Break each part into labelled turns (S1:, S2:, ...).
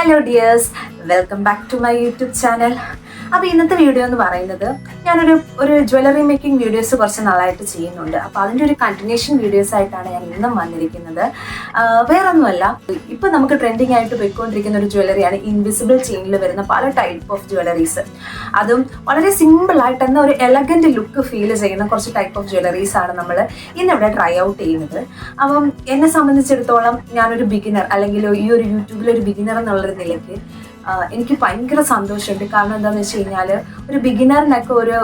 S1: Hello dears welcome back to my YouTube channel അപ്പോൾ ഇന്നത്തെ video എന്ന് പറയുന്നത് ഞാനൊരു ഒരു ജ്വല്ലറി മേക്കിംഗ് വീഡിയോസ് കുറച്ച് നാളായിട്ട് ചെയ്യുന്നുണ്ട്. അപ്പോൾ അതിന്റെ ഒരു കണ്ടിന്യൂഷൻ വീഡിയോസ് ആയിട്ടാണ് ഞാൻ ഇന്നും വന്നിരിക്കുന്നത്. വേറൊന്നുമല്ല ഇപ്പോൾ നമുക്ക് ട്രെൻഡിങ് ആയിട്ട് പോയിക്കൊണ്ടിരിക്കുന്ന ഒരു ജ്വല്ലറിയാണ് ഇൻവിസിബിൾ ചെയിനിൽ വരുന്ന പല ടൈപ്പ് ഓഫ് ജ്വല്ലറീസ് അതും വളരെ സിമ്പിൾ ആയിട്ട് എന്നാൽ ഒരു എലഗന്റ് ലുക്ക് ഫീൽ ചെയ്യുന്ന കുറച്ച് ടൈപ്പ് ഓഫ് ജ്വല്ലറീസ് ആണ് നമ്മൾ ഇന്നിവിടെ ട്രൈ ഔട്ട് ചെയ്യുന്നത്. അപ്പം എന്നെ സംബന്ധിച്ചിടത്തോളം ഞാനൊരു ബിഗിനർ അല്ലെങ്കിൽ ഈ ഒരു യൂട്യൂബിൽ ഒരു ബിഗിനർ എന്നുള്ളൊരു നിലയ്ക്ക് എനിക്ക് ഭയങ്കര സന്തോഷമുണ്ട്. കാരണം എന്താണെന്ന് വെച്ച് കഴിഞ്ഞാൽ ഒരു ബിഗിനറിനൊക്കെ ഒരു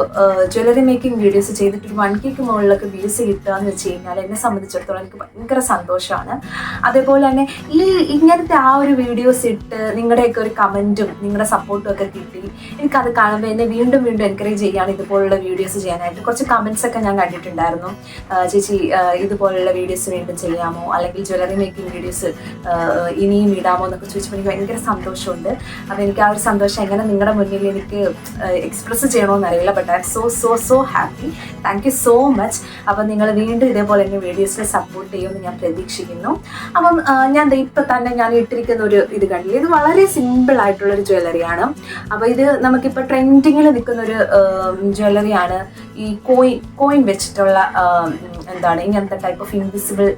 S1: ജ്വല്ലറി മേക്കിംഗ് വീഡിയോസ് ചെയ്തിട്ട് ഒരു വൺ കേക്ക് മുകളിലൊക്കെ വ്യൂസ് കിട്ടുക എന്ന് വെച്ച് കഴിഞ്ഞാൽ എന്നെ സംബന്ധിച്ചിടത്തോളം എനിക്ക് ഭയങ്കര സന്തോഷമാണ്. അതേപോലെ തന്നെ ഈ ഇങ്ങനത്തെ ആ ഒരു വീഡിയോസ് ഇട്ട് നിങ്ങളുടെയൊക്കെ ഒരു കമന്റും നിങ്ങളുടെ സപ്പോർട്ടും ഒക്കെ കിട്ടി. എനിക്കത് കാണുമ്പോൾ എന്നെ വീണ്ടും വീണ്ടും എൻകറേജ് ചെയ്യാണ് ഇതുപോലുള്ള വീഡിയോസ് ചെയ്യാനായിട്ട്. കുറച്ച് കമൻസ് ഒക്കെ ഞാൻ കണ്ടിട്ടുണ്ടായിരുന്നു. ചേച്ചി ഇതുപോലുള്ള വീഡിയോസ് വീണ്ടും ചെയ്യാമോ? അല്ലെങ്കിൽ ജ്വല്ലറി മേക്കിംഗ് വീഡിയോസ് ഇനിയും ഇടാമോ എന്നൊക്കെ ചോദിച്ചപ്പോൾ എനിക്ക് ഭയങ്കര സന്തോഷമുണ്ട്. അപ്പോൾ എനിക്ക് ആ ഒരു സന്തോഷം എങ്ങനെ നിങ്ങളുടെ മുന്നിൽ എനിക്ക് എക്സ്പ്രസ് ചെയ്യണമെന്ന് അറിയില്ല but I'm so so so happy thank you so much അപ്പം നിങ്ങൾ വീണ്ടും ഇതേപോലെ തന്നെ വീഡിയോസിൽ സപ്പോർട്ട് ചെയ്യുമെന്ന് ഞാൻ പ്രതീക്ഷിക്കുന്നു. അപ്പം ഞാൻ ഇപ്പം തന്നെ ഞാൻ ഇട്ടിരിക്കുന്ന ഒരു ഇത് കണ്ടില്ല? ഇത് വളരെ സിമ്പിൾ ആയിട്ടുള്ളൊരു ജ്വല്ലറിയാണ് അപ്പോൾ ഇത് നമുക്കിപ്പോൾ ട്രെൻഡിങ്ങിൽ നിൽക്കുന്ന ഒരു ജ്വല്ലറിയാണ് ഈ കോയിൻ കോയിൻ വെച്ചിട്ടുള്ള എന്താണ് ഇങ്ങനത്തെ ടൈപ്പ് ഓഫ് ഇൻവിസിബിൾ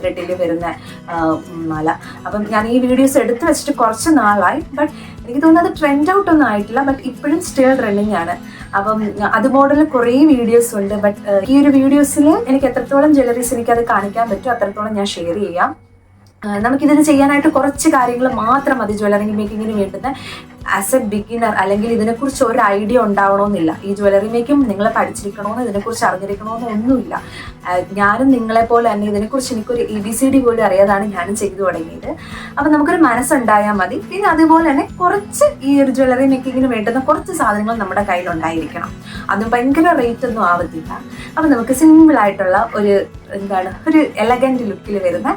S1: ത്രെഡിൽ വരുന്ന മല. അപ്പം ഞാൻ ഈ വീഡിയോസ് എടുത്തു വെച്ചിട്ട് കുറച്ച് നാളായി ബട്ട് എനിക്ക് തോന്നുന്നത് ട്രെൻഡ് ഔട്ട് ഒന്നും ആയിട്ടില്ല ബട്ട് ഇപ്പോഴും സ്റ്റിൽ റണ്ണിങ് ആണ്. അപ്പം അത് മോഡൽ കുറേ വീഡിയോസ് ഉണ്ട് ബട്ട് ഈ ഒരു വീഡിയോസിൽ എനിക്ക് എത്രത്തോളം ജ്വല്ലറീസ് എനിക്ക് അത് കാണിക്കാൻ പറ്റും അത്രത്തോളം ഞാൻ ഷെയർ ചെയ്യാം. നമുക്കിതിന് ചെയ്യാനായിട്ട് കുറച്ച് കാര്യങ്ങൾ മാത്രം മതി ജ്വല്ലറി മേക്കിങ്ങിന് വേണ്ടുന്ന ആസ് എ ബിഗിനർ അല്ലെങ്കിൽ ഇതിനെക്കുറിച്ച് ഒരു ഐഡിയ ഉണ്ടാവണമെന്നില്ല. ഈ ജ്വല്ലറി മേക്കും നിങ്ങൾ പഠിച്ചിരിക്കണമെന്ന് ഇതിനെക്കുറിച്ച് അറിഞ്ഞിരിക്കണമെന്ന് ഒന്നുമില്ല. ഞാനും നിങ്ങളെ പോലെ തന്നെ ഇതിനെക്കുറിച്ച് എനിക്കൊരു എ ബി സി ഡി പോലും അറിയാതാണ് ഞാനും ചെയ്തു തുടങ്ങിയത്. അപ്പം നമുക്കൊരു മനസ്സുണ്ടായാൽ മതി. പിന്നെ അതുപോലെ തന്നെ കുറച്ച് ഈ ഒരു ജ്വല്ലറി മേക്കിങ്ങിന് വേണ്ടുന്ന കുറച്ച് സാധനങ്ങൾ നമ്മുടെ കയ്യിലുണ്ടായിരിക്കണം. അതും ഭയങ്കര റേറ്റ് ഒന്നും ആവത്തില്ല. അപ്പം നമുക്ക് സിമ്പിൾ ആയിട്ടുള്ള ഒരു എന്താണ് ഒരു എലഗന്റ് ലുക്കിൽ വരുന്ന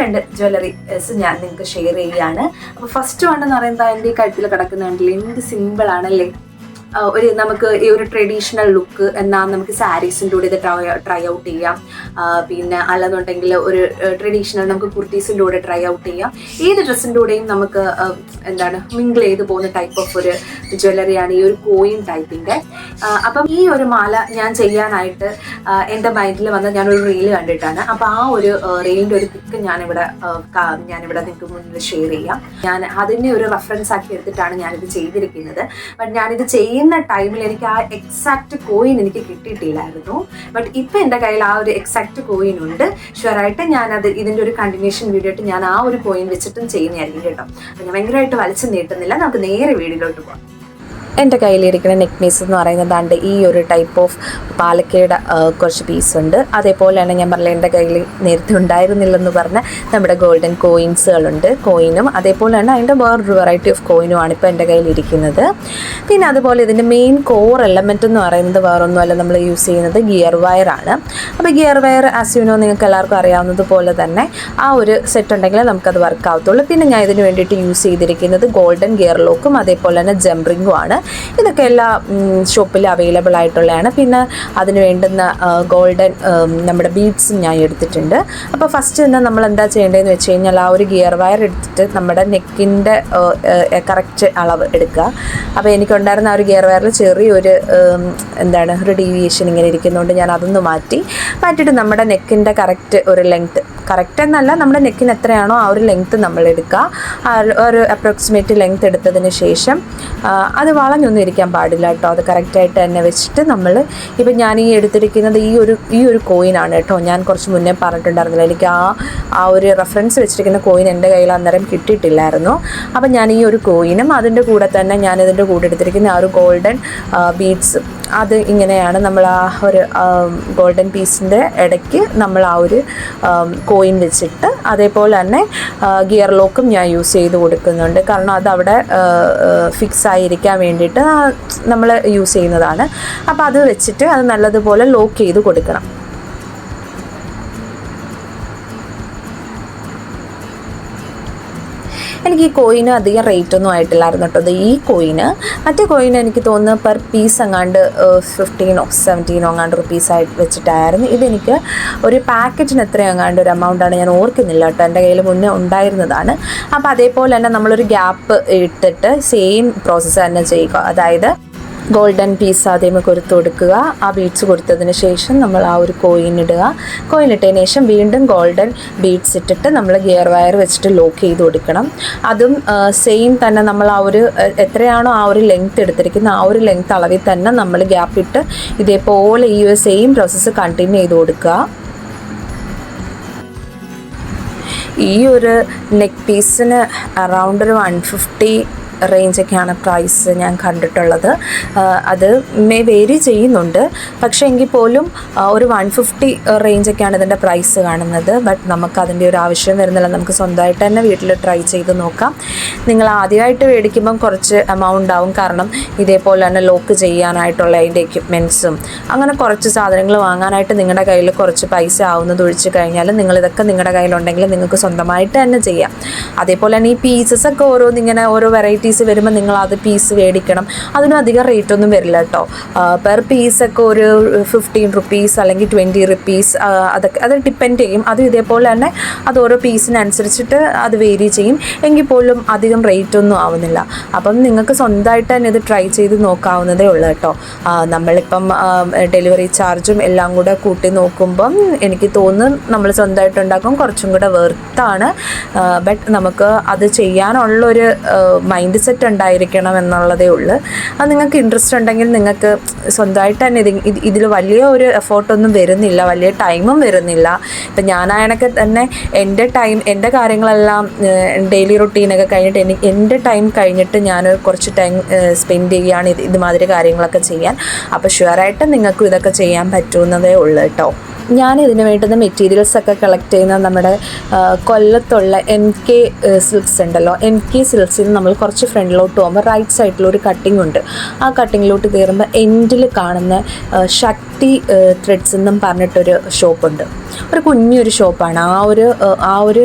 S1: രണ്ട് ജ്വല്ലറീസ് ഞാൻ നിങ്ങൾക്ക് ഷെയർ ചെയ്യുകയാണ് അപ്പോൾ ഫസ്റ്റ് വൺ എന്ന് പറയുന്നത് എന്റെ കഴുത്തിൽ കണ്ടില്ലേ? എന്ത് സിമ്പിൾ ആണല്ലേ? ഒരു നമുക്ക് ഈ ഒരു ട്രഡീഷണൽ ലുക്ക് എന്നാൽ നമുക്ക് സാരീസിന്റെ കൂടെ ഇത് ട്രൈ ട്രൈ ഔട്ട് ചെയ്യാം. പിന്നെ അല്ലെന്നുണ്ടെങ്കിൽ ഒരു ട്രഡീഷണൽ നമുക്ക് കുർത്തീസിന്റെ കൂടെ ട്രൈ ഔട്ട് ചെയ്യാം. ഏത് ഡ്രസ്സിന്റെ കൂടെയും നമുക്ക് എന്താണ് മിങ്കിൾ ചെയ്ത് പോകുന്ന ടൈപ്പ് ഓഫ് ഒരു ജ്വല്ലറിയാണ് ഈ ഒരു കോയിൻ ടൈപ്പിന്റെ അപ്പം ഈ ഒരു മാല ഞാൻ ചെയ്യാനായിട്ട് എന്റെ മൈൻഡിൽ വന്ന ഞാനൊരു റീൽ കണ്ടിട്ടാണ്. അപ്പോൾ ആ ഒരു റീലിന്റെ ഒരു പിക്ക് ഞാനിവിടെ ഞാനിവിടെ നിങ്ങൾക്ക് മുന്നിൽ ഷെയർ ചെയ്യാം. ഞാൻ അതിനെ ഒരു റെഫറൻസ് ആക്കി എടുത്തിട്ടാണ് ഞാനിത് ചെയ്തിരിക്കുന്നത്. ബട്ട് ഞാനിത് ചെയ്യുന്ന ടൈമിൽ എനിക്ക് ആ എക്സാക്ട് കോയിൻ എനിക്ക് കിട്ടിയിട്ടില്ലായിരുന്നു. ബട്ട് ഇപ്പം എന്റെ കയ്യിൽ ആ ഒരു എക്സാക്ട് കോയിൻ ഉണ്ട്. ഷുവറായിട്ട് ഞാനത് ഇതിന്റെ ഒരു കണ്ടിന്യൂഷൻ വീഡിയോ ആയിട്ട് ഞാൻ ആ ഒരു കോയിൻ വെച്ചിട്ടും ചെയ്യുന്നതായിരിക്കും കേട്ടോ. അപ്പം ഞാൻ ഭയങ്കരമായിട്ട് വലിച്ചു നീട്ടുന്നില്ല. നമുക്ക് നേരെ വീഡിയോയിലോട്ട് പോകാം എന്റെ കയ്യിലിരിക്കുന്ന നെക്ക് പീസ് എന്ന് പറയുന്നതാണ്ട് ഈ ഒരു ടൈപ്പ് ഓഫ് പാലക്കയുടെ കുറച്ച് പീസ് ഉണ്ട്. അതേപോലെയാണ് ഞാൻ പറഞ്ഞത് എന്റെ കയ്യിൽ നേരത്തെ ഉണ്ടായിരുന്നില്ലെന്ന് പറഞ്ഞ നമ്മുടെ ഗോൾഡൻ കോയിൻസുകളുണ്ട് കോയിനും അതേപോലെയാണ് അതിന്റെ വേറൊരു വെറൈറ്റി ഓഫ് കോയിനുമാണ് ഇപ്പോൾ എന്റെ കയ്യിലിരിക്കുന്നത്. പിന്നെ അതുപോലെ ഇതിന്റെ മെയിൻ കോർ എലമെന്റ് എന്ന് പറയുന്നത് വേറൊന്നുമല്ല നമ്മൾ യൂസ് ചെയ്യുന്നത് ഗിയർ വയറാണ് അപ്പോൾ ഗിയർ വയർ അസ്യൂനോ നിങ്ങൾക്ക് എല്ലാവർക്കും അറിയാവുന്നത് പോലെ തന്നെ ആ ഒരു സെറ്റ് ഉണ്ടെങ്കിൽ നമുക്കത് വർക്ക് ആവത്തുള്ളൂ. പിന്നെ ഞാൻ ഇതിന് വേണ്ടിയിട്ട് യൂസ് ചെയ്തിരിക്കുന്നത് ഗോൾഡൻ ഗിയർ ലോക്കും അതേപോലെ തന്നെ ജംറിങ്ങും ആണ്. ഇതൊക്കെ എല്ലാ ഷോപ്പിലും അവൈലബിൾ ആയിട്ടുള്ളതാണ്. പിന്നെ അതിന് വേണ്ടുന്ന ഗോൾഡൻ നമ്മുടെ ബീഡ്സും ഞാൻ എടുത്തിട്ടുണ്ട്. അപ്പോൾ ഫസ്റ്റ് തന്നെ നമ്മൾ എന്താ ചെയ്യേണ്ടതെന്ന് വെച്ച് കഴിഞ്ഞാൽ ആ ഒരു ഗിയർ വയർ എടുത്തിട്ട് നമ്മുടെ നെക്കിന്റെ കറക്റ്റ് അളവ് എടുക്കുക. അപ്പോൾ എനിക്കുണ്ടായിരുന്ന ആ ഒരു ഗിയർ വയറിൽ ചെറിയൊരു എന്താണ് ഒരു ഡീവിയേഷൻ ഇങ്ങനെ ഇരിക്കുന്നതുകൊണ്ട് ഞാൻ അതൊന്ന് മാറ്റി. മാറ്റിയിട്ട് നമ്മുടെ നെക്കിന്റെ കറക്റ്റ് ഒരു ലെങ്ത്ത് കറക്റ്റ് എന്നല്ല നമ്മുടെ നെക്കിന് എത്രയാണോ ആ ഒരു ലെങ്ത്ത് നമ്മൾ എടുക്കുക. ഒരു അപ്രോക്സിമേറ്റ് ലെങ്ത്ത് എടുത്തതിന് ശേഷം അത് അത് വളഞ്ഞൊന്നും ഇരിക്കാൻ പാടില്ല കേട്ടോ. അത് കറക്റ്റായിട്ട് തന്നെ വെച്ചിട്ട് നമ്മൾ ഇപ്പം ഞാൻ ഈ എടുത്തിരിക്കുന്നത് ഈ ഒരു ഈ ഒരു കോയിനാണ് കേട്ടോ. ഞാൻ കുറച്ച് മുന്നേ പറഞ്ഞിട്ടുണ്ടായിരുന്നില്ല. എനിക്ക് ആ ആ ഒരു റെഫറൻസ് വെച്ചിരിക്കുന്ന കോയിൻ എന്റെ കയ്യിൽ അന്നേരം കിട്ടിയിട്ടില്ലായിരുന്നു. അപ്പം ഞാൻ ഈ ഒരു കോയിനും അതിന്റെ കൂടെ തന്നെ ഞാൻ ഇതിന്റെ കൂടെ എടുത്തിരിക്കുന്ന ആ ഒരു ഗോൾഡൻ ബീഡ്സ് അത് ഇങ്ങനെയാണ് നമ്മൾ ആ ഒരു ഗോൾഡൻ പീസിന്റെ ഇടയ്ക്ക് നമ്മൾ ആ ഒരു കോയിൻ വെച്ചിട്ട് അതേപോലെ തന്നെ ഗിയർ ലോക്കും ഞാൻ യൂസ് ചെയ്ത് കൊടുക്കുന്നുണ്ട്. കാരണം അത് അവിടെ ഫിക്സ് ആയിരിക്കാൻ വേണ്ടിയിട്ട് നമ്മൾ യൂസ് ചെയ്യുന്നതാണ്. അപ്പോൾ അത് വെച്ചിട്ട് അത് നല്ലതുപോലെ ലോക്ക് ചെയ്ത് കൊടുക്കണം. എനിക്ക് ഈ കോയിന് അധികം റേറ്റ് ഒന്നും ആയിട്ടില്ലായിരുന്നു കേട്ടോ. ഈ കോയിന് മറ്റേ കോയിന് എനിക്ക് തോന്നുന്നു പെർ പീസ് എങ്ങാണ്ട് ഫിഫ്റ്റീനോ സെവന്റീനോ അങ്ങാണ്ട് റുപ്പീസ് ആയിട്ട് വെച്ചിട്ടായിരുന്നു. ഇതെനിക്ക് ഒരു പാക്കറ്റിന് എത്ര അങ്ങാണ്ട് ഒരു എമൗണ്ടാണ് ഞാൻ ഓർക്കുന്നില്ല കേട്ടോ. എന്റെ കയ്യിൽ മുന്നേ ഉണ്ടായിരുന്നതാണ്. അപ്പോൾ അതേപോലെ തന്നെ നമ്മളൊരു ഗ്യാപ്പ് ഇട്ടിട്ട് സെയിം പ്രോസസ്സ് തന്നെ ചെയ്യുക. അതായത് ഗോൾഡൻ പീസ് ആദ്യമേ കൊടുത്തു കൊടുക്കുക. ആ ബീഡ്സ് കൊടുത്തതിന് ശേഷം നമ്മൾ ആ ഒരു കോയിൻ ഇടുക. കോയിൻ ഇട്ടതിന് ശേഷം വീണ്ടും ഗോൾഡൻ ബീഡ്സ് ഇട്ടിട്ട് നമ്മൾ ഗിയർ വയർ വെച്ചിട്ട് ലോക്ക് ചെയ്ത് കൊടുക്കണം. അതും സെയിം തന്നെ നമ്മൾ ആ ഒരു എത്രയാണോ ആ ഒരു ലെങ്ത് എടുത്തിരിക്കുന്ന ആ ഒരു ലെങ്ത് അളവിൽ തന്നെ നമ്മൾ ഗ്യാപ്പ് ഇട്ട് ഇതേപോലെ ഈ ഒരു സെയിം പ്രോസസ്സ് കണ്ടിന്യൂ ചെയ്ത് കൊടുക്കുക. ഈ ഒരു നെക്ക് പീസിന് അറൗണ്ട് ഒരു വൺ ഫിഫ്റ്റി റേഞ്ചൊക്കെയാണ് പ്രൈസ് ഞാൻ കണ്ടിട്ടുള്ളത്. അത് മേ വേരി ചെയ്യുന്നുണ്ട്. പക്ഷേ എങ്കിൽ പോലും ഒരു വൺ ഫിഫ്റ്റി റേഞ്ചൊക്കെയാണ് ഇതിന്റെ പ്രൈസ് കാണുന്നത്. ബട്ട് നമുക്ക് അതിന്റെ ഒരു ആവശ്യം വരുന്നില്ല. നമുക്ക് സ്വന്തമായിട്ട് തന്നെ വീട്ടിൽ ട്രൈ ചെയ്ത് നോക്കാം. നിങ്ങൾ ആദ്യമായിട്ട് മേടിക്കുമ്പം കുറച്ച് എമൗണ്ട് ആവും. കാരണം ഇതേപോലെ തന്നെ ലോക്ക് ചെയ്യാനായിട്ടുള്ള അതിന്റെ എക്യുപ്മെന്റ്സും അങ്ങനെ കുറച്ച് സാധനങ്ങൾ വാങ്ങാനായിട്ട് നിങ്ങളുടെ കയ്യിൽ കുറച്ച് പൈസ ആവുന്നത് ഒഴിച്ച് കഴിഞ്ഞാൽ നിങ്ങൾ ഇതൊക്കെ നിങ്ങളുടെ കയ്യിലുണ്ടെങ്കിൽ നിങ്ങൾക്ക് സ്വന്തമായിട്ട് തന്നെ ചെയ്യാം. അതേപോലെ തന്നെ ഈ പീസസ് ഒക്കെ ഓരോന്നിങ്ങനെ ഓരോ ഓരോ വെറൈറ്റീസ് വരുമ്പോൾ നിങ്ങൾ അത് പീസ് മേടിക്കണം അതിനും അധികം റേറ്റ് ഒന്നും വരില്ല കേട്ടോ പെർ പീസൊക്കെ ഒരു ഫിഫ്റ്റീൻ റുപ്പീസ് അല്ലെങ്കിൽ ട്വന്റി റുപ്പീസ് അതൊക്കെ അത് ഡിപ്പെൻഡ് ചെയ്യും. അത് ഇതേപോലെ തന്നെ അത് ഓരോ പീസിനനുസരിച്ചിട്ട് അത് വേരി ചെയ്യും. എങ്കിൽ പോലും അധികം റേറ്റ് ഒന്നും ആവുന്നില്ല. അപ്പം നിങ്ങൾക്ക് സ്വന്തമായിട്ട് തന്നെ ഇത് ട്രൈ ചെയ്ത് നോക്കാവുന്നതേ ഉള്ളൂ കേട്ടോ നമ്മളിപ്പം ഡെലിവറി ചാർജും എല്ലാം കൂടെ കൂട്ടി നോക്കുമ്പം എനിക്ക് തോന്നുന്നു നമ്മൾ സ്വന്തമായിട്ട് ഉണ്ടാക്കും. കുറച്ചും കൂടെ വെർത്താണ് ബട്ട് നമുക്ക് അത് ചെയ്യാനുള്ളൊരു മൈൻഡ് സെറ്റ് ഉണ്ടായിരിക്കണം എന്നുള്ളതേ ഉള്ളൂ. അത് നിങ്ങൾക്ക് ഇൻട്രസ്റ്റ് ഉണ്ടെങ്കിൽ നിങ്ങൾക്ക് സ്വന്തമായിട്ട് തന്നെ ഇത് ഇതിൽ വലിയ ഒരു എഫേർട്ടൊന്നും വരുന്നില്ല വലിയ ടൈമും വരുന്നില്ല. ഇപ്പം ഞാനായണൊക്കെ തന്നെ എന്റെ ടൈം എന്റെ കാര്യങ്ങളെല്ലാം ഡെയിലി റുട്ടീനൊക്കെ കഴിഞ്ഞിട്ട് എനിക്ക് എന്റെ ടൈം കഴിഞ്ഞിട്ട് ഞാൻ കുറച്ച് ടൈം സ്പെൻഡ് ചെയ്യുകയാണ് ഇത് ഇതുമാതിരി കാര്യങ്ങളൊക്കെ ചെയ്യാൻ. അപ്പോൾ ഷുവറായിട്ട് നിങ്ങൾക്കും ഇതൊക്കെ ചെയ്യാൻ പറ്റുന്നതേ ഉള്ളൂ കേട്ടോ ഞാൻ ഇതിന് വേണ്ടുന്ന മെറ്റീരിയൽസ് ഒക്കെ കളക്ട് ചെയ്യുന്ന നമ്മുടെ കൊല്ലത്തുള്ള എൻ കെ സിൽക്സ് ഉണ്ടല്ലോ. എൻ കെ സിൽക്സിൽ നമ്മൾ കുറച്ച് ഫ്രണ്ടിലോട്ട് പോകുമ്പോൾ റൈറ്റ് സൈഡിലൊരു കട്ടിംഗ് ഉണ്ട്. ആ കട്ടിങ്ങിലോട്ട് കയറുമ്പോൾ എൻഡിൽ കാണുന്ന ആ, ശക്തി ത്രെഡ്സ് എന്നും പറഞ്ഞിട്ടൊരു ഷോപ്പുണ്ട് ഒരു കുഞ്ഞൊരു ഷോപ്പാണ് ആ ഒരു ആ, ഒരു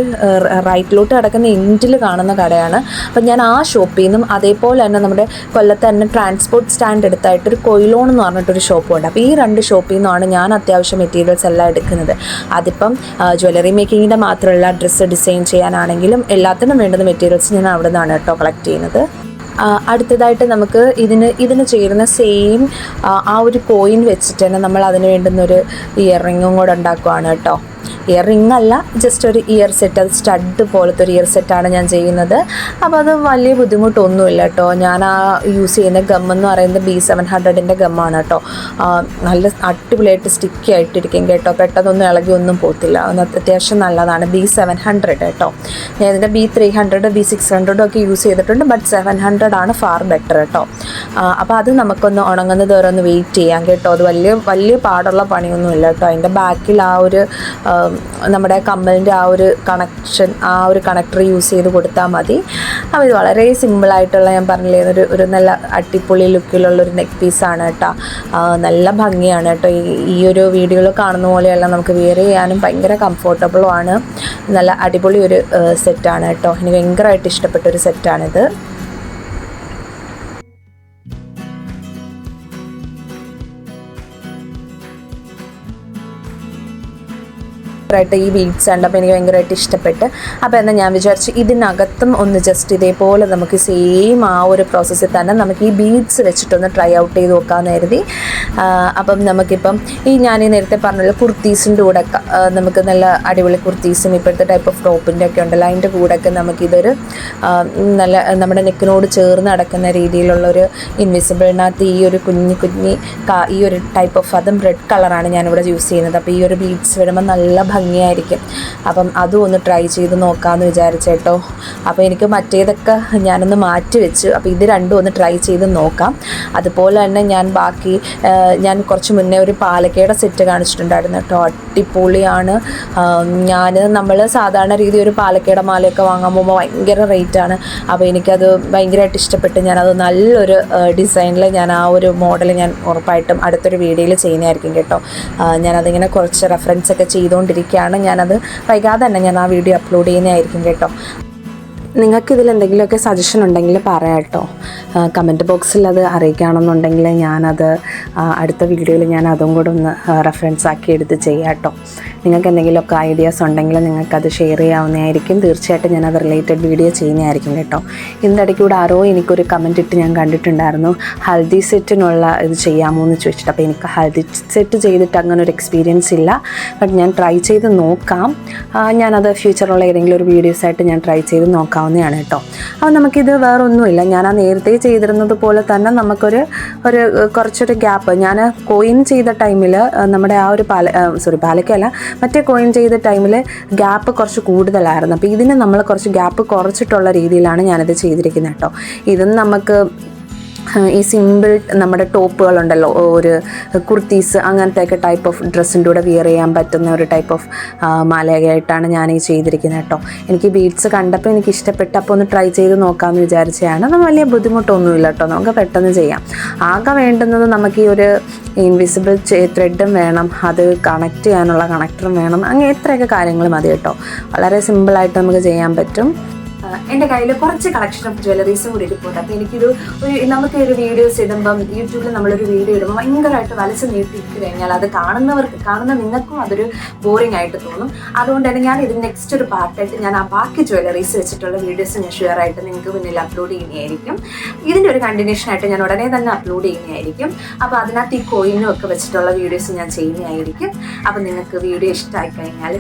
S1: റൈറ്റിലോട്ട് കിടക്കുന്ന എൻഡിൽ കാണുന്ന കടയാണ്. അപ്പം ഞാൻ ആ ഷോപ്പിൽ നിന്നും അതേപോലെ തന്നെ നമ്മുടെ കൊല്ലത്ത് തന്നെ ട്രാൻസ്പോർട്ട് സ്റ്റാൻഡ് എടുത്തായിട്ട് ഒരു കൊയിലോൺ എന്ന് പറഞ്ഞിട്ടൊരു ഷോപ്പുണ്ട് അപ്പോൾ ഈ രണ്ട് ഷോപ്പിൽ നിന്നാണ് ഞാൻ അത്യാവശ്യം മെറ്റീരിയൽസ് എല്ലാം എടുക്കുന്നത്. അതിപ്പം ജ്വല്ലറി മേക്കിങ്ങിന്റെ മാത്രമല്ല ഡ്രസ്സ് ഡിസൈൻ ചെയ്യാനാണെങ്കിലും എല്ലാത്തിനും വേണ്ടുന്ന മെറ്റീരിയൽസ് ഞാൻ അവിടെ നിന്നാണ് കേട്ടോ കളക്ട് ചെയ്യുന്നത്. അടുത്തതായിട്ട് നമുക്ക് ഇതിന് ഇതിന് ചേരുന്ന സെയിം ആ ഒരു കോയിൻ വെച്ചിട്ട് തന്നെ നമ്മൾ അതിന് വേണ്ടുന്ന ഒരു ഇയർ റിങ്ങും കൂടെ ഉണ്ടാക്കുവാണ് കേട്ടോ. ഇയർ റിംഗ് അല്ല ജസ്റ്റ് ഒരു ഇയർ സെറ്റ് അത് സ്റ്റഡ് പോലത്തെ ഒരു ഇയർ സെറ്റാണ് ഞാൻ ചെയ്യുന്നത്. അപ്പോൾ അത് വലിയ ബുദ്ധിമുട്ടൊന്നുമില്ല കേട്ടോ ഞാൻ ആ യൂസ് ചെയ്യുന്ന ഗം എന്ന് പറയുന്നത് ബി സെവൻ ഹൺഡ്രഡിന്റെ ഗമ്മാണ് കേട്ടോ നല്ല അടിപൊളിയായിട്ട് സ്റ്റിക്കി ആയിട്ടിരിക്കും കേട്ടോ. പെട്ടെന്നൊന്നും ഇളകി ഒന്നും പോകത്തില്ല. അത് അത്യാവശ്യം നല്ലതാണ്. ബി സെവൻ ഹൺഡ്രഡ് കേട്ടോ ഞാൻ ഇതിന്റെ B three hundred B six ഹൺഡ്രഡും ഒക്കെ യൂസ് ചെയ്തിട്ടുണ്ട്. ബട്ട് സെവൻ ഹൺഡ്രഡ് ആണ് ഫാർ ബെറ്റർ കേട്ടോ അപ്പോൾ അത് നമുക്കൊന്ന് ഉണങ്ങുന്നത് വരെ ഒന്ന് വെയിറ്റ് ചെയ്യാം കേട്ടോ. അത് വലിയ വലിയ പാടുള്ള പണിയൊന്നുമില്ല കേട്ടോ അതിന്റെ ബാക്കിൽ ആ ഒരു നമ്മുടെ കമ്മലിന്റെ ആ ഒരു കണക്ഷൻ ആ ഒരു കണക്ടർ യൂസ് ചെയ്ത് കൊടുത്താൽ മതി. അപ്പോൾ ഇത് വളരെ സിമ്പിളായിട്ടുള്ള ഞാൻ പറഞ്ഞില്ലേ ഒരു ഒരു നല്ല അടിപൊളി ലുക്കിലുള്ള ഒരു നെക്ക് പീസാണ് കേട്ടോ. നല്ല ഭംഗിയാണ് കേട്ടോ. ഈ ഈ ഒരു വീഡിയോയിൽ കാണുന്ന പോലെയല്ല നമുക്ക് വെയർ ചെയ്യാനും ഭയങ്കര കംഫോർട്ടബിളുമാണ് നല്ല അടിപൊളി ഒരു സെറ്റാണ് കേട്ടോ. എനിക്ക് ഭയങ്കരമായിട്ട് ഇഷ്ടപ്പെട്ട ഒരു സെറ്റാണിത് ആയിട്ട് ഈ ബീഡ്സ് കണ്ടപ്പോൾ എനിക്ക് ഭയങ്കരമായിട്ട് ഇഷ്ടപ്പെട്ട്. അപ്പോൾ എന്നാൽ ഞാൻ വിചാരിച്ചു ഇതിനകത്തും ഒന്ന് ജസ്റ്റ് ഇതേപോലെ നമുക്ക് സെയിം ആ ഒരു പ്രോസസ്സിൽ തന്നെ നമുക്ക് ഈ ബീഡ്സ് വെച്ചിട്ടൊന്ന് ട്രൈ ഔട്ട് ചെയ്ത് നോക്കാമെന്ന് കരുതി. അപ്പം നമുക്കിപ്പം ഈ ഞാൻ ഈ നേരത്തെ പറഞ്ഞുള്ള കുർത്തീസിന്റെ കൂടെ നമുക്ക് നല്ല അടിപൊളി കുർത്തീസും ഇപ്പോഴത്തെ ടൈപ്പ് ഓഫ് ടോപ്പിന്റെ ഒക്കെ ഉണ്ടല്ലോ. അതിന്റെ കൂടെയൊക്കെ നമുക്കിതൊരു നല്ല നമ്മുടെ നെക്കിനോട് ചേർന്ന് നടക്കുന്ന രീതിയിലുള്ളൊരു ഇൻവിസിബിളിനകത്ത് ഈ ഒരു കുഞ്ഞു കുഞ്ഞി ഈ ഒരു ടൈപ്പ് ഓഫ് അതും റെഡ് കളറാണ് ഞാനിവിടെ യൂസ് ചെയ്യുന്നത്. അപ്പോൾ ഈ ഒരു ബീഡ്സ് വരുമ്പോൾ നല്ല ഭംഗിയായിരിക്കും. അപ്പം അതും ഒന്ന് ട്രൈ ചെയ്ത് നോക്കാമെന്ന് വിചാരിച്ചേട്ടോ അപ്പോൾ എനിക്ക് മറ്റേതൊക്കെ ഞാനൊന്ന് മാറ്റി വെച്ചു. അപ്പോൾ ഇത് രണ്ടും ഒന്ന് ട്രൈ ചെയ്ത് നോക്കാം. അതുപോലെ തന്നെ ഞാൻ ബാക്കി ഞാൻ കുറച്ച് മുന്നേ ഒരു പാലക്കയുടെ സെറ്റ് കാണിച്ചിട്ടുണ്ടായിരുന്നു കേട്ടോ. അടിപൊളിയാണ്. ഞാൻ നമ്മൾ സാധാരണ രീതി ഒരു പാലക്കയുടെ മാലയൊക്കെ വാങ്ങാൻ പോകുമ്പോൾ ഭയങ്കര റേറ്റാണ് അപ്പോൾ എനിക്കത് ഭയങ്കരമായിട്ട് ഇഷ്ടപ്പെട്ട് ഞാനത് നല്ലൊരു ഡിസൈനിൽ ഞാൻ ആ ഒരു മോഡൽ ഞാൻ ഉറപ്പായിട്ടും അടുത്തൊരു വീഡിയോയിൽ ചെയ്യുന്നതായിരിക്കും കേട്ടോ. ഞാനതിങ്ങനെ കുറച്ച് റെഫറൻസ് ഒക്കെ ചെയ്തുകൊണ്ടിരിക്കുകയാണ് ഞാനത് വൈകാതെ തന്നെ ഞാൻ ആ വീഡിയോ അപ്ലോഡ് ചെയ്യുന്നതായിരിക്കും കേട്ടോ. നിങ്ങൾക്ക് ഇതിൽ എന്തെങ്കിലുമൊക്കെ സജഷൻ ഉണ്ടെങ്കിൽ പറയാം കേട്ടോ. കമന്റ് ബോക്സിൽ അത് അറിയിക്കുകയാണെന്നുണ്ടെങ്കിൽ ഞാനത് അടുത്ത വീഡിയോയിൽ ഞാൻ അതും കൂടെ ഒന്ന് റെഫറൻസ് ആക്കി എടുത്ത് ചെയ്യാം കേട്ടോ. നിങ്ങൾക്ക് എന്തെങ്കിലുമൊക്കെ ഐഡിയാസ് ഉണ്ടെങ്കിൽ നിങ്ങൾക്കത് ഷെയർ ചെയ്യാവുന്നതായിരിക്കും. തീർച്ചയായിട്ടും ഞാൻ ഞാനത് റിലേറ്റഡ് വീഡിയോ ചെയ്യുന്നതായിരിക്കും കേട്ടോ. ഇതിന്റെ കൂടെ ആരോ എനിക്കൊരു കമന്റ് ഇട്ട് ഞാൻ കണ്ടിട്ടുണ്ടായിരുന്നു. ഹൽദി സെറ്റിനുള്ള ഇത് ചെയ്യാമോ എന്ന് ചോദിച്ചിട്ട്. അപ്പോൾ എനിക്ക് ഹൽദി സെറ്റ് ചെയ്തിട്ട് അങ്ങനെ ഒരു എക്സ്പീരിയൻസ് ഇല്ല. ബട്ട് ഞാൻ ട്രൈ ചെയ്ത് നോക്കാം. ഞാനത് ഫ്യൂച്ചറുള്ള ഏതെങ്കിലും ഒരു വീഡിയോസ് ആയിട്ട് ഞാൻ ട്രൈ ചെയ്ത് നോക്കാവുന്നതാണ് കേട്ടോ. അപ്പോൾ നമുക്കിത് വേറൊന്നുമില്ല. ഞാൻ ആ നേരത്തെ ചെയ്തിരുന്നത് പോലെ തന്നെ നമുക്കൊരു ഒരു കുറച്ചൊരു ഗ്യാപ്പ് ഞാൻ കോയിൻ ചെയ്ത ടൈമിൽ നമ്മുടെ ആ ഒരു പാല സോറി പാലക്കല്ല മറ്റേ കോയിൻ ചെയ്ത ടൈമിൽ ഗ്യാപ്പ് കുറച്ച് കൂടുതലായിരുന്നു. അപ്പോൾ ഇതിന് നമ്മൾ കുറച്ച് ഗ്യാപ്പ് കുറച്ചിട്ടുള്ള രീതിയിലാണ് ഞാനിത് ചെയ്തിരിക്കുന്നത് കേട്ടോ ഇതും നമുക്ക് ഈ സിമ്പിൾ നമ്മുടെ ടോപ്പുകളുണ്ടല്ലോ ഒരു കുർത്തീസ് അങ്ങനത്തെ ഒക്കെ ടൈപ്പ് ഓഫ് ഡ്രസ്സിന്റെ കൂടെ വിയർ ചെയ്യാൻ പറ്റുന്ന ഒരു ടൈപ്പ് ഓഫ് മാലയായിട്ടാണ് ഞാൻ ഈ ചെയ്തിരിക്കുന്നത് കേട്ടോ. എനിക്ക് ബീഡ്സ് കണ്ടപ്പോൾ എനിക്ക് ഇഷ്ടപ്പെട്ടു അപ്പോൾ ഒന്ന് ട്രൈ ചെയ്ത് നോക്കാമെന്ന് വിചാരിച്ചതാണ്. അത് വലിയ ബുദ്ധിമുട്ടൊന്നുമില്ല കേട്ടോ. നമുക്ക് പെട്ടെന്ന് ചെയ്യാം. ആകെ വേണ്ടുന്നത് നമുക്ക് ഈ ഒരു ഇൻവിസിബിൾ ത്രെഡും വേണം. അത് കണക്ട് ചെയ്യാനുള്ള കണക്ടറും വേണം. അങ്ങനെ ഇത്രയൊക്കെ കാര്യങ്ങൾ മതി കേട്ടോ. വളരെ സിമ്പിളായിട്ട് നമുക്ക് ചെയ്യാൻ പറ്റും. എന്റെ കയ്യിൽ കുറച്ച് കളക്ഷൻ ഓഫ് ജ്വല്ലറീസും കൂടി ഇരിപ്പുണ്ട്. അപ്പോൾ എനിക്കൊരു ഒരു നമുക്ക് ഒരു വീഡിയോസ് ഇടുമ്പം യൂട്യൂബിൽ നമ്മളൊരു വീഡിയോ ഇടുമ്പോൾ ഭയങ്കരമായിട്ട് വലച്ച് നീട്ടിയിട്ട് കഴിഞ്ഞാൽ അത് കാണുന്നവർക്ക് കാണുന്ന നിങ്ങൾക്കും അതൊരു ബോറിംഗ് ആയിട്ട് തോന്നും. അതുകൊണ്ട് തന്നെ ഞാൻ ഇത് നെക്സ്റ്റ് ഒരു പാർട്ടായിട്ട് ഞാൻ ആ ബാക്കി ജ്വല്ലറീസ് വെച്ചിട്ടുള്ള വീഡിയോസ് ഞാൻ ഷെയർ ആയിട്ട് നിങ്ങൾക്ക് മുന്നിൽ അപ്ലോഡ് ചെയ്യുന്നതായിരിക്കും. ഇതിന്റെ ഒരു കണ്ടിന്യൂഷൻ ആയിട്ട് ഞാൻ ഉടനെ തന്നെ അപ്ലോഡ് ചെയ്യുന്നതായിരിക്കും. അപ്പോൾ അതിനകത്ത് ഈ കോയിനും ഒക്കെ വെച്ചിട്ടുള്ള വീഡിയോസ് ഞാൻ ചെയ്യുന്നതായിരിക്കും. അപ്പോൾ നിങ്ങൾക്ക് വീഡിയോ ഇഷ്ടമായി കഴിഞ്ഞാൽ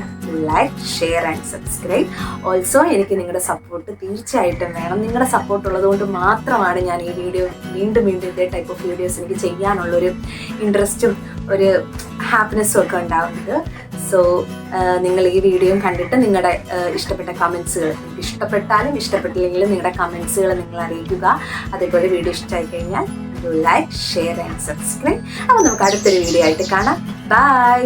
S1: like share and subscribe also എനിക്ക് നിങ്ങളുടെ സപ്പോർട്ട് തീർച്ചയായിട്ടും വേണം. നിങ്ങളുടെ സപ്പോർട്ട് ഉള്ളതുകൊണ്ട് മാത്രമാണ് ഞാൻ ഈ വീഡിയോ വീണ്ടും വീണ്ടും ഇതേ ടൈപ്പ് ഓഫ് വീഡിയോസ് എനിക്ക് ചെയ്യാനുള്ളൊരു ഇൻട്രസ്റ്റും ഒരു ഹാപ്പിനെസ്സും ഒക്കെ ഉണ്ടാകുന്നത് സോ നിങ്ങൾ ഈ വീഡിയോയും കണ്ടിട്ട് നിങ്ങളുടെ ഇഷ്ടപ്പെട്ട കമൻസുകൾ ഇഷ്ടപ്പെട്ടാലും ഇഷ്ടപ്പെട്ടില്ലെങ്കിലും നിങ്ങളുടെ കമൻസുകൾ നിങ്ങൾ അറിയിക്കുക. അതേപോലെ വീഡിയോ ഇഷ്ടമായി കഴിഞ്ഞാൽ ലൈക്ക് ഷെയർ ആൻഡ് സബ്സ്ക്രൈബ് അപ്പോൾ നമുക്ക് അടുത്തൊരു വീഡിയോ ആയിട്ട് കാണാം. ബൈ